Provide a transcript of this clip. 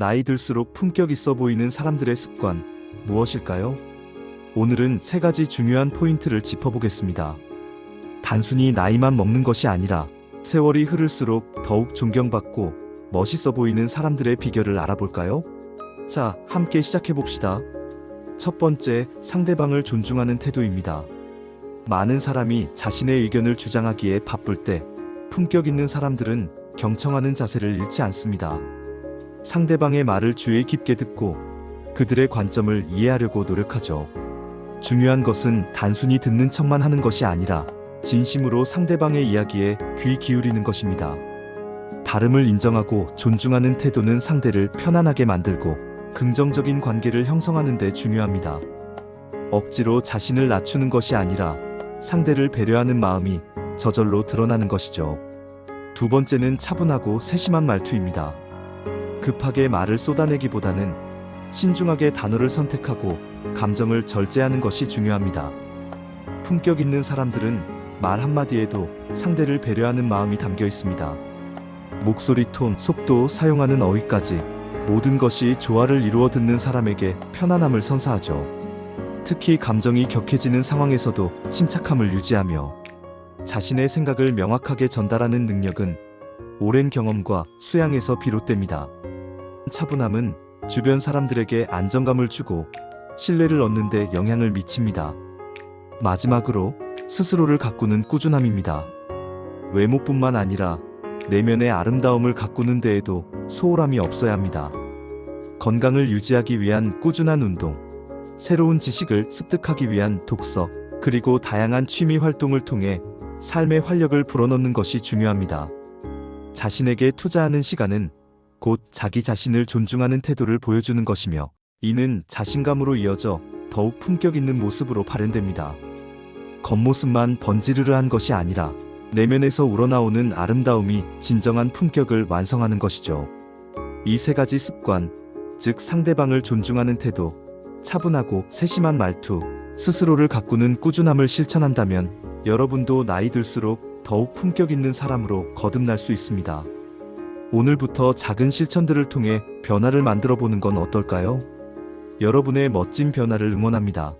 나이 들수록 품격 있어 보이는 사람들의 습관 무엇일까요? 오늘은 세 가지 중요한 포인트를 짚어보겠습니다. 단순히 나이만 먹는 것이 아니라 세월이 흐를수록 더욱 존경받고 멋있어 보이는 사람들의 비결을 알아볼까요? 자, 함께 시작해봅시다. 첫 번째, 상대방을 존중하는 태도입니다. 많은 사람이 자신의 의견을 주장하기에 바쁠 때 품격 있는 사람들은 경청하는 자세를 잃지 않습니다. 상대방의 말을 주의 깊게 듣고 그들의 관점을 이해하려고 노력하죠. 중요한 것은 단순히 듣는 척만 하는 것이 아니라 진심으로 상대방의 이야기에 귀 기울이는 것입니다. 다름을 인정하고 존중하는 태도는 상대를 편안하게 만들고 긍정적인 관계를 형성하는 데 중요합니다. 억지로 자신을 낮추는 것이 아니라 상대를 배려하는 마음이 저절로 드러나는 것이죠. 두 번째는 차분하고 세심한 말투입니다. 급하게 말을 쏟아내기보다는 신중하게 단어를 선택하고 감정을 절제하는 것이 중요합니다. 품격 있는 사람들은 말 한마디에도 상대를 배려하는 마음이 담겨 있습니다. 목소리 톤, 속도, 사용하는 어휘까지 모든 것이 조화를 이루어 듣는 사람에게 편안함을 선사하죠. 특히 감정이 격해지는 상황에서도 침착함을 유지하며 자신의 생각을 명확하게 전달하는 능력은 오랜 경험과 수양에서 비롯됩니다. 차분함은 주변 사람들에게 안정감을 주고 신뢰를 얻는 데 영향을 미칩니다. 마지막으로 스스로를 가꾸는 꾸준함입니다. 외모뿐만 아니라 내면의 아름다움을 가꾸는 데에도 소홀함이 없어야 합니다. 건강을 유지하기 위한 꾸준한 운동, 새로운 지식을 습득하기 위한 독서, 그리고 다양한 취미 활동을 통해 삶의 활력을 불어넣는 것이 중요합니다. 자신에게 투자하는 시간은 곧 자기 자신을 존중하는 태도를 보여주는 것이며 이는 자신감으로 이어져 더욱 품격 있는 모습으로 발현됩니다. 겉모습만 번지르르한 것이 아니라 내면에서 우러나오는 아름다움이 진정한 품격을 완성하는 것이죠. 이 세 가지 습관, 즉 상대방을 존중하는 태도, 차분하고 세심한 말투, 스스로를 가꾸는 꾸준함을 실천한다면 여러분도 나이 들수록 더욱 품격 있는 사람으로 거듭날 수 있습니다. 오늘부터 작은 실천들을 통해 변화를 만들어 보는 건 어떨까요? 여러분의 멋진 변화를 응원합니다.